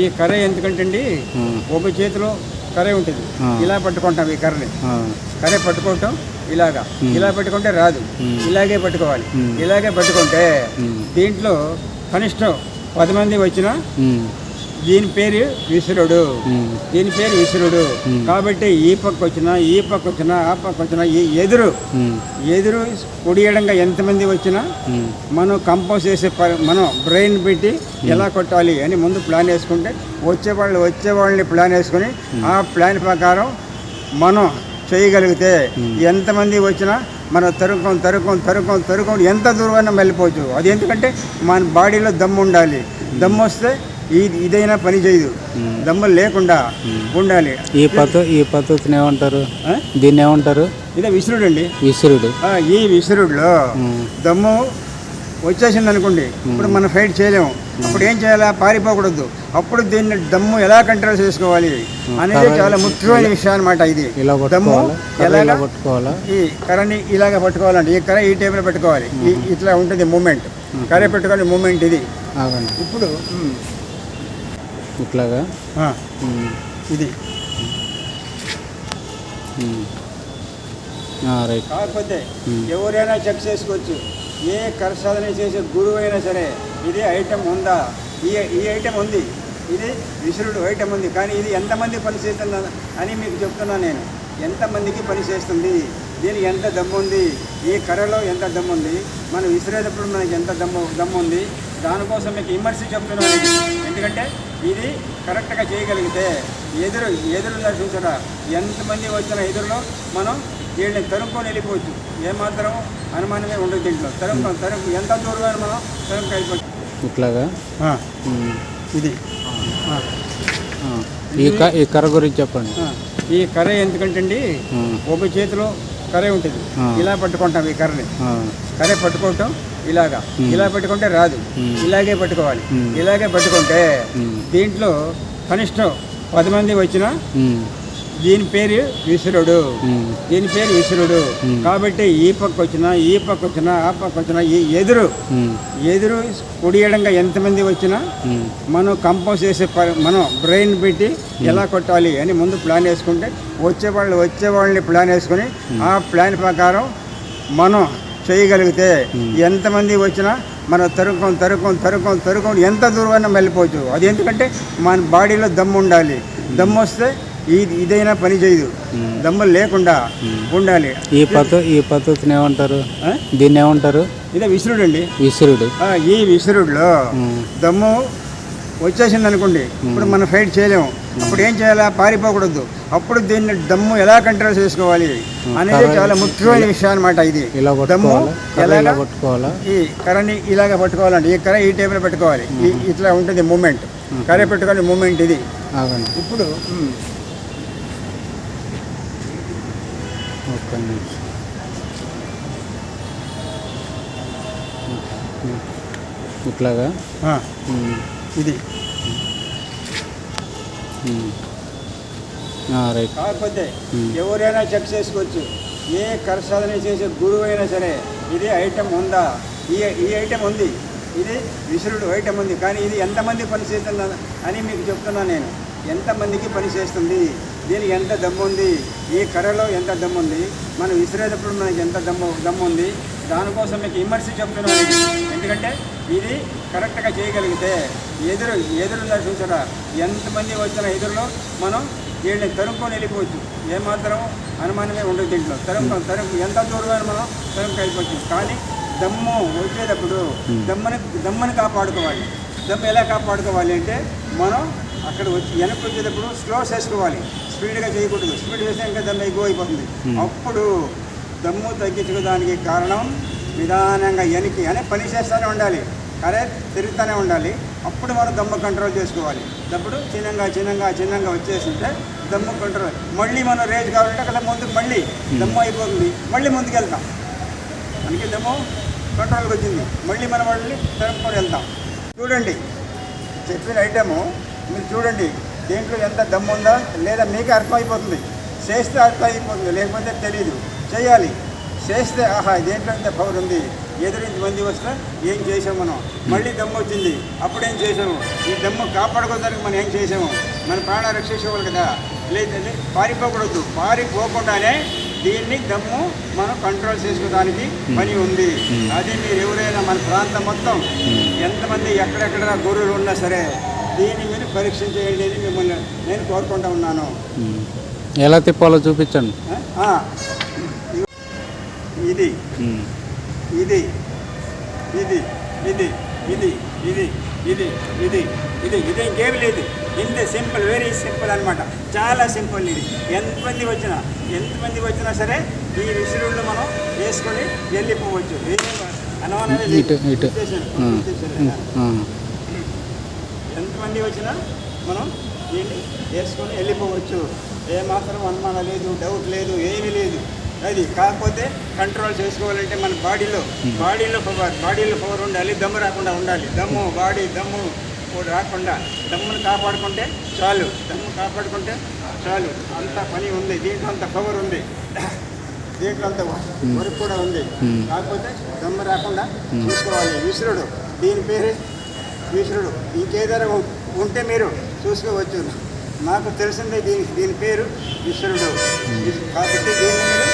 ఈ కర్ర ఎందుకంటే అండి ఒక చేతిలో కర్ర ఉంటుంది. ఇలా పట్టుకుంటాం ఈ కర్రని. కర్ర పట్టుకోవటం ఇలాగా. ఇలా పట్టుకుంటే రాదు. ఇలాగే పట్టుకోవాలి. ఇలాగే పట్టుకుంటే దీంట్లో కనిష్టం పది మంది వచ్చినా దీని పేరు విసురుడు. దీని పేరు విసురుడు. కాబట్టి ఈ పక్క వచ్చినా ఈ పక్క వచ్చినా ఆ పక్క వచ్చినా ఈ ఎదురు. ఎదురు కుడియడంగా ఎంతమంది వచ్చినా మనం కంపోజ్ చేసే మనం బ్రెయిన్ పెట్టి ఎలా కొట్టాలి అని ముందు ప్లాన్ వేసుకుంటే వచ్చేవాళ్ళు వచ్చేవాళ్ళని ప్లాన్ వేసుకుని ఆ ప్లాన్ ప్రకారం మనం చేయగలిగితే ఎంతమంది వచ్చినా మనం తరుకోం తరుకోం తరుకోం తరుకోం ఎంత దూరమైనా వెళ్ళిపోవచ్చు అది ఎందుకంటే మన బాడీలో దమ్ము ఉండాలి. దమ్ము వస్తే ఇదైనా పని చేయదు. దమ్ము లేకుండా ఉండాలి. ఈ పద్ధతి ఈ పద్ధతిని ఏమంటారు? దీన్ని ఏమంటారు? ఇదే విసురుడు. అండి విసురుడు ఈ విసురుడులో దమ్ము వచ్చేసింది అనుకోండి ఇప్పుడు మనం ఫైట్ చేయలేము. అప్పుడు ఏం చేయాలా? పారిపోకూడదు. అప్పుడు దీన్ని దమ్ము ఎలా కంట్రోల్ చేసుకోవాలి అనేది చాలా ముఖ్యమైన విషయం అనమాట ఇది. దమ్ము ఎలాగా పట్టుకోవాలా? ఈ కర్రని ఇలాగ పట్టుకోవాలండి ఈ కర్ర ఈ టైంలో పెట్టుకోవాలి. ఇట్లా ఉంటుంది మూమెంట్. కర్ర పెట్టుకోవాలి మూమెంట్ ఇది. ఇప్పుడు ఇట్లాగా. ఇది. రైట్. కాకపోతే. ఎవరైనా చెక్ చేసుకోవచ్చు. ఏ కరసాధన చేసే గురువు అయినా సరే ఇది ఐటెం ఉందా? ఈ ఈ ఐటెం ఉంది. ఇది విసురుడు ఐటెం ఉంది. కానీ ఇది ఎంతమంది పని చేస్తుందా అని మీకు చెప్తున్నా నేను. ఎంతమందికి పని చేస్తుంది? దీనికి ఎంత దమ్ము ఉంది ఈ కర్రలో ఎంత దమ్ము ఉంది మనం విసిరేటప్పుడు మనకి ఎంత దమ్ము దమ్ము ఉంది దానికోసం మీకు విమర్శ చెప్తున్నాను. ఎందుకంటే ఇది కరెక్ట్గా చేయగలిగితే ఎదురు ఎదురుగా చూసారా ఎంతమంది వచ్చిన ఎదురులో మనం వీళ్ళని తరుముకొని వెళ్ళిపోవచ్చు. ఏమాత్రం అనుమానమే ఉండదు దీంట్లో. తరుము తరుము ఎంత దూరమైన మనం తరుముకు వెళ్ళిపోవచ్చు. ఇట్లాగా? ఇది. ఈ కర్ర గురించి చెప్పండి. ఈ కర్ర ఎందుకంటే అండి ఒక చేతిలో కర్ర ఉంటుంది. ఇలా పట్టుకుంటాం ఈ కర్రని. కర్ర పట్టుకోవటం ఇలాగా. ఇలా పట్టుకుంటే రాదు. ఇలాగే పట్టుకోవాలి. ఇలాగే పట్టుకుంటే. దీంట్లో కనిష్టం పది మంది వచ్చినా దీని పేరు విసురుడు. దీని పేరు విసురుడు. కాబట్టి ఈ పక్క వచ్చినా ఈ పక్క వచ్చినా ఆ పక్క వచ్చినా ఈ ఎదురు ఎదురు కుడియడంగా ఎంతమంది వచ్చినా మనం కంపోజ్ చేసే మనం బ్రెయిన్ పెట్టి ఎలా కొట్టాలి అని ముందు ప్లాన్ వేసుకుంటే వచ్చేవాళ్ళు వచ్చేవాళ్ళని ప్లాన్ వేసుకుని ఆ ప్లాన్ ప్రకారం మనం చేయగలిగితే ఎంతమంది వచ్చినా మనం తరుకోం తరుకోం తరుకోం తరుకోం ఎంత దూరమైనా వెళ్ళిపోవచ్చు అది ఎందుకంటే మన బాడీలో దమ్ము ఉండాలి. దమ్ము వస్తే ఇది ఇదైనా పని చేయదు. దమ్ము లేకుండా ఉండాలి. ఈ పద్ధతి ఈ పద్ధతిని ఏమంటారు? దీన్ని ఏమంటారు? ఇదే విసురుడు. అండి విసురుడు ఈ విసురుడులో దమ్ము వచ్చేసింది అనుకోండి ఇప్పుడు మనం ఫైట్ చేయలేము. అప్పుడు ఏం చేయాలా? పారిపోకూడదు. అప్పుడు దీన్ని దమ్ము ఎలా కంట్రోల్ చేసుకోవాలి అనేది చాలా ముఖ్యమైన విషయం అనమాట ఇది. దమ్ము పట్టుకోవాలా? ఈ కర్రని ఇలాగ పట్టుకోవాలండి ఈ కర్ర ఈ టైంలో పెట్టుకోవాలి. ఇట్లా ఉంటుంది మూమెంట్. కర్ర పెట్టుకోవాలి మూమెంట్ ఇది. ఇప్పుడు ఒక్క నిమిషం. ఇట్లాగా? ఇది. కాకపోతే Hmm. ఎవరైనా చెక్ చేసుకోవచ్చు. ఏ కరసాధన చేసే గురువు అయినా సరే ఇది ఐటెం ఉందా? ఈ ఈ ఐటెం ఉంది. ఇది విసురుడు ఐటెం ఉంది. కానీ ఇది ఎంతమంది పని చేస్తుందా అని మీకు చెప్తున్నా నేను. ఎంతమందికి పని చేస్తుంది? దీనికి ఎంత దమ్ము ఉంది? ఈ కర్రలో ఎంత దమ్ము ఉంది? మనం విసిరేటప్పుడు మనకి ఎంత దమ్ము దమ్ము ఉంది? దానికోసం మీకు విమర్శ చెప్తున్నాను. ఎందుకంటే ఇది కరెక్ట్గా చేయగలిగితే ఎదురు ఎదురుగా చూసారా ఎంతమంది వచ్చిన ఎదురులో మనం వీళ్ళని తరుముకొని వెళ్ళిపోవచ్చు. ఏమాత్రం అనుమానమే ఉండదు దీంట్లో. తరుము తరుము ఎంత దూరమైన మనం తరుముకు వెళ్ళిపోవచ్చు. కానీ దమ్ము వచ్చేటప్పుడు దమ్మని దమ్మని కాపాడుకోవాలి. దమ్ము ఎలా కాపాడుకోవాలి అంటే మనం అక్కడ వచ్చి వెనక్కి వచ్చేటప్పుడు స్లో చేసుకోవాలి. స్పీడ్గా చేయకూడదు. స్పీడ్ చేస్తే ఇంకా దమ్ము ఎక్కువ అయిపోతుంది. అప్పుడు దమ్ము తగ్గించుకోవడానికి కారణం నిదానంగా వెనక్కి అనే పని చేస్తూనే ఉండాలి. అరే తిరుగుతూనే ఉండాలి. అప్పుడు మనం దమ్ము కంట్రోల్ చేసుకోవాలి. అప్పుడు చిన్నంగా చిన్నంగా చిన్నంగా వచ్చేస్తుంటే దమ్ము కంట్రోల్ మళ్ళీ మనం రేజ్ కావాలంటే అక్కడ ముందుకు మళ్ళీ దమ్ము అయిపోతుంది. మళ్ళీ ముందుకు వెళ్తాం. మనకి దమ్ము కంట్రోల్కి వచ్చింది. మళ్ళీ మనం మళ్ళీ తరుపుకొని వెళ్తాం. చూడండి. చెప్పిన ఐటము మీరు చూడండి. దేంట్లో ఎంత దమ్ము ఉందా? లేదా మీకు అర్థమైపోతుంది. చేస్తే అర్థమైపోతుంది. లేకపోతే తెలియదు చేయాలి. చేస్తే ఆహా దేంట్లో పవర్ ఉంది? ఎదురించి మంది వస్తే ఏం చేసాము మనం? మళ్ళీ దమ్ము వచ్చింది. అప్పుడేం చేసాము? ఈ దమ్ము కాపాడుకోవడానికి మనం ఏం చేసాము? మన ప్రాణ రక్షించేవాళ్ళు కదా. లేదంటే పారిపోకూడదు. పారిపోకుండానే దీన్ని దమ్ము మనం కంట్రోల్ చేసుకోవడానికి పని ఉంది. అది మీరు ఎవరైనా మన ప్రాంతం మొత్తం ఎంతమంది ఎక్కడెక్కడ గురువులు ఉన్నా సరే దీన్ని మీరు పరీక్షించేయండి అని మిమ్మల్ని నేను కోరుకుంటా ఉన్నాను. ఎలా తిప్పాలో చూపించండి. ఇది. ఇది. ఇది. ఇది. ఇది. ఇది. ఇది. ఇది. ఇది. ఇది ఇంకేమి లేదు. ఇంత సింపుల్ వెరీ సింపుల్ అన్నమాట. చాలా సింపుల్ ఇది. ఎంతమంది వచ్చినా ఎంతమంది వచ్చినా సరే ఈ విసురుళ్ళు మనం వేసుకొని వెళ్ళిపోవచ్చు. ఎంతమంది వచ్చినా మనం దీన్ని వేసుకొని వెళ్ళిపోవచ్చు. ఏమాత్రం అనుమానం లేదు డౌట్ లేదు ఏమీ లేదు. అది కాకపోతే కంట్రోల్ చేసుకోవాలంటే మన బాడీలో బాడీలో పవర్ బాడీలో పవర్ ఉండాలి దమ్ము రాకుండా ఉండాలి. దమ్ము బాడీ దమ్ము కూడా రాకుండా దమ్మును కాపాడుకుంటే చాలు. దమ్ము కాపాడుకుంటే చాలు. అంత పని ఉంది. దీంట్లో అంత పవర్ ఉంది. దీంట్లో అంత వర్క్ కూడా ఉంది. కాకపోతే దమ్ము రాకుండా చూసుకోవాలి. విసురుడు దీని పేరే ఈశ్వరుడు ఇంకేదైనా ఉంటే మీరు చూసుకోవచ్చు. నాకు తెలిసిందే దీని దీని పేరు ఈ- కాబట్టి జాగ్రత్తగా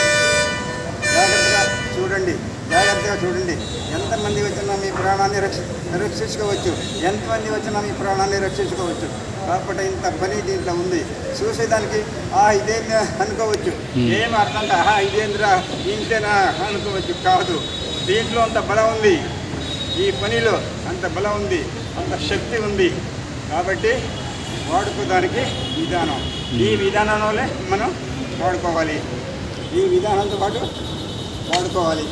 చూడండి. జాగ్రత్తగా చూడండి. ఎంతమంది వచ్చినా మీ ప్రాణాన్ని రక్ష రక్షించుకోవచ్చు. ఎంతమంది వచ్చినా మీ ప్రాణాన్ని రక్షించుకోవచ్చు. కాబట్టి ఇంత పని దీంట్లో ఉంది. చూసేదానికి ఆ ఇదేమి అనుకోవచ్చు. ఏం అర్థం ఆహా ఇదేంద్రా? ఇంతేనా? అనుకోవచ్చు. కాదు. దీంట్లో అంత బలం ఉంది. ఈ పనిలో అంత బలం ఉంది. అంత శక్తి ఉంది. కాబట్టి వాడుకోదానికి విధానం. ఈ విధానంలోనే మనం వాడుకోవాలి. ఈ విధానంతో పాటు వాడుకోవాలి.